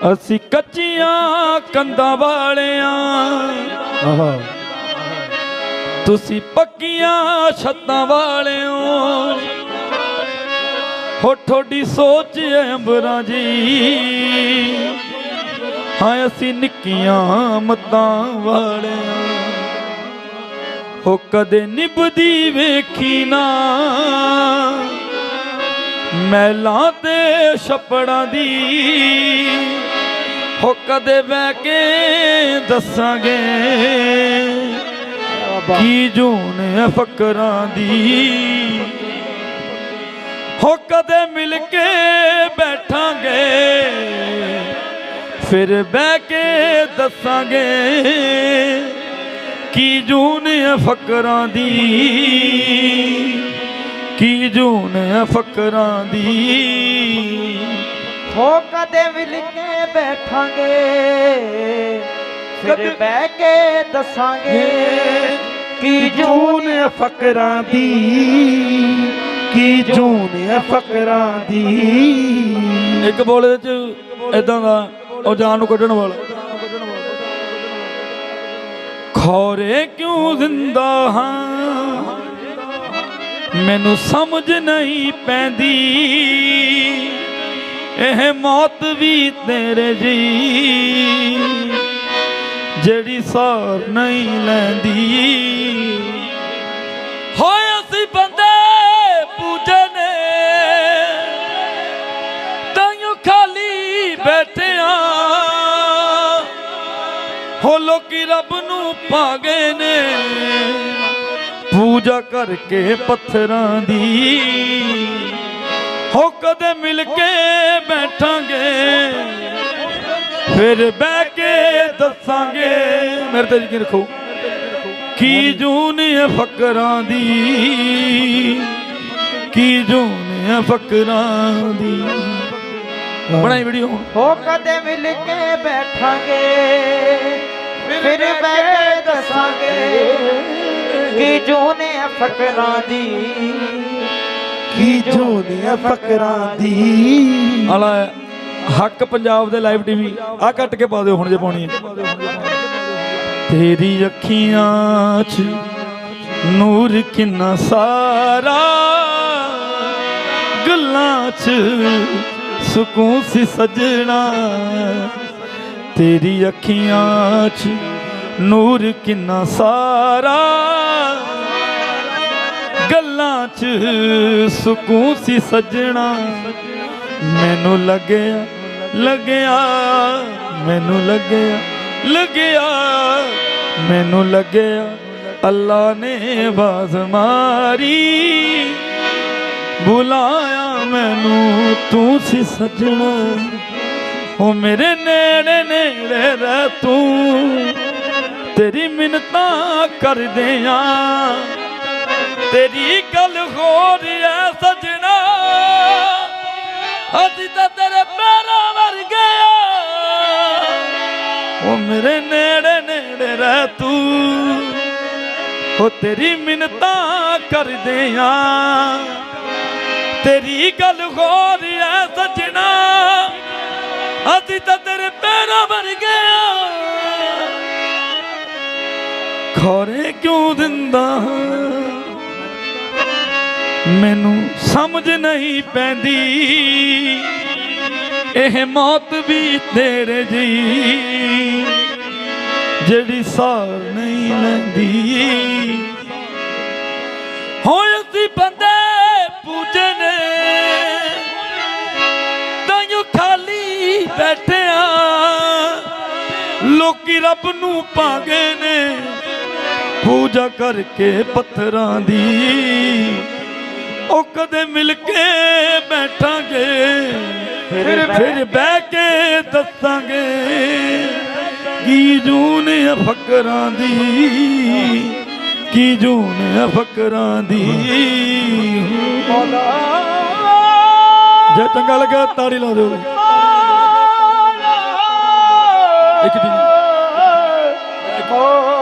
ਅਸੀਂ ਕੱਚੀਆਂ ਕੰਧਾਂ ਵਾਲਿਆਂ ਆਹਾ। ਤੁਸੀਂ ਪੱਕੀਆਂ ਛੱਤਾਂ ਵਾਲਿਓ ਹੋ ਠੋਡੀ ਸੋਚ ਐ ਅੰਬਰਾਂ ਜੀ। ਹਾਂ ਅਸੀਂ ਨਿੱਕੀਆਂ ਮਤਾਂ ਵਾਲਿਆਂ। ਹੋ ਕਦੇ ਨਿਭਦੀ ਵੇਖੀ ਨਾ। ਮੈਲਾਂ ਤੇ ਛਪੜਾਂ ਦੀ ਹੋ ਕਦੇ ਬਹਿ ਕੇ ਦੱਸਾਂਗੇ ਕੀ ਜੂਨ ਹੈ ਫਕਰਾਂ ਦੀ? ਹੋ ਕਦੇ ਮਿਲ ਕੇ ਬੈਠਾਂਗੇ ਫਿਰ ਬਹਿ ਕੇ ਦੱਸਾਂਗੇ ਕੀ ਜੂਨ ਹੈ ਫਕਰਾਂ ਦੀ? ਕੀ ਜੂਨ ਹੈ ਫਕਰਾਂ ਦੀ? ਹੋ ਕਦੇ ਮਿਲ ਕੇ ਬੈਠਾਂਗੇ। ਫਿਰ ਬਹਿ ਕੇ ਦੱਸਾਂਗੇ ਕੀ ਜੂਨ ਜੂਨ ਫਕਰਾਂ ਦੀ ਕੀ ਜੂਨ ਫਕਰਾਂ ਦੀ। ਇੱਕ ਬੋਲੇ ਚ ਇਦਾਂ ਦਾ ਉਹ ਜਾਨ ਨੂੰ ਕੱਢਣ ਵਾਲਾ। ਖੋਰੇ ਕਿਉਂ ਜ਼ਿੰਦਾ ਹਾਂ? ਮੈਨੂੰ ਸਮਝ ਨਹੀਂ ਪੈਂਦੀ। ਇਹ ਮੌਤ ਵੀ ਤੇਰੇ ਜੀ। ਜਿਹੜੀ ਸਾਰ ਨਹੀਂ ਲੈਂਦੀ। ਹੋਏ ਅਸੀਂ ਬੰਦੇ ਪੂਜੇ ਨੇ। ਤਾਈਓ ਖਾਲੀ ਬੈਠਿਆ। ਹੋ ਲੋਕੀ ਰੱਬ ਨੂੰ ਪਾਗੇ ਨੇ। ਪੂਜਾ ਕਰਕੇ ਪੱਥਰਾਂ ਦੀ। ਹੋ ਕਦੇ ਮਿਲ ਕੇ ਬੈਠਾਂਗੇ। ਫਿਰ ਬਹਿ ਕੇ ਦੱਸਾਂਗੇ। ਮੇਰੇ ਤੇ ਯਕੀਨ ਰੱਖੋ। ਕੀ ਜੂਨ ਹੈ ਫਕਰਾਂ ਦੀ? ਕੀ ਜੂਨ ਹੈ ਫਕਰਾਂ ਦੀ? ਬਣਾਈ ਵੀਡੀਓ ਹੋ ਕਦੇ ਮਿਲ ਕੇ ਬੈਠਾਂਗੇ। ਫਿਰ ਬਹਿ ਕੇ ਦੱਸਾਂਗੇ। ਕੀ ਜੂਨ ਹੈ ਫਕਰਾਂ ਦੀ? ਕੀ ਜੂਨ ਫਕਰਾਂ ਦੀ? ਆਲਾ, ਹੱਕ ਪੰਜਾਬ ਦੇ ਲਾਈਵ ਟੀਵੀ ਆ ਕੱਟ ਕੇ ਪਾ ਦਿਓ ਹੁਣ ਜੇ ਪਾਉਣੀ ਹੈ। ਤੇਰੀ ਅੱਖੀਆਂ 'ਚ ਨੂਰ ਕਿੰਨਾ ਸਾਰਾ, ਗੱਲਾਂ 'ਚ ਸਕੂਨ ਸੀ ਸਜਣਾ। ਤੇਰੀ ਅੱਖੀਆਂ 'ਚ ਨੂਰ ਕਿੰਨਾ ਸਾਰਾ, ਗੱਲਾਂ 'ਚ ਸਕੂਨ ਸੀ ਸੱਜਣਾ। ਮੈਨੂੰ ਲੱਗਿਆ ਲੱਗਿਆ, ਮੈਨੂੰ ਲੱਗਿਆ ਲੱਗਿਆ, ਮੈਨੂੰ ਲੱਗਿਆ ਅੱਲਾ ਨੇ ਬਾਜ਼ ਮਾਰੀ। ਬੁਲਾਇਆ ਮੈਨੂੰ, ਤੂੰ ਸੀ ਸੱਜਣਾ। ਉਹ ਮੇਰੇ ਨੇੜੇ ਨੇੜੇ ਰਹਿ ਤੂੰ। ਤੇਰੀ ਮਿੰਨਤਾਂ ਕਰਦੇ ਆ ਤੇਰੀ ਗੱਲ ਹੋ ਰਹੀ ਐ ਸਜਣਾ। ਅੱਜ ਤਾਂ ਤੇਰੇ ਪੈਰਾਂ ਵਰ ਗਿਆ ਉਹ ਮੇਰੇ ਨੇੜੇ ਨੇੜੇ ਰਹਿ ਤੂੰ। ਉਹ ਤੇਰੀ ਮਿੰਨਤਾਂ ਕਰਦੇ ਆ। ਤੇਰੀ ਗੱਲ ਹੋ ਰਹੀ ਐ ਸਜਣਾ। ਅੱਜ ਤਾਂ ਤੇਰੇ ਪੈਰਾਂ ਵਰ ਗਿਆ ਖੋਰੇ ਕਿਉਂ ਦਿੰਦਾ? ਮੈਨੂੰ ਸਮਝ ਨਹੀਂ ਪੈਂਦੀ। ਇਹ ਮੌਤ ਵੀ ਤੇਰੇ ਜੀ। ਜਿਹੜੀ ਸਾਰ ਨਹੀਂ ਲੈਂਦੀ। ਹੋਏ ਅਸੀਂ ਬੰਦੇ ਪੂਜਨੇ ਤਾਈਓ ਖਾਲੀ ਬੈਠਿਆ ਲੋਕੀ ਰੱਬ ਨੂੰ ਪਾਗੇ ਨੇ। ਪੂਜਾ ਕਰਕੇ ਪੱਥਰਾਂ ਦੀ। ਕਦੇ ਮਿਲ ਕੇ ਬੈਠਾਂਗੇ। ਫਿਰ ਫਿਰ ਬਹਿ ਕੇ ਦੱਸਾਂਗੇ। ਕੀ ਜੂਨ ਫਕਰਾਂ ਦੀ ਕੀ ਜੂਨ ਫਕਰਾਂ ਦੀ। ਜੇ ਚੰਗਾ ਲੱਗਾ ਤਾੜੀ ਲਾ ਦਿਓ। ਇੱਕ ਦਿਨ। ਓ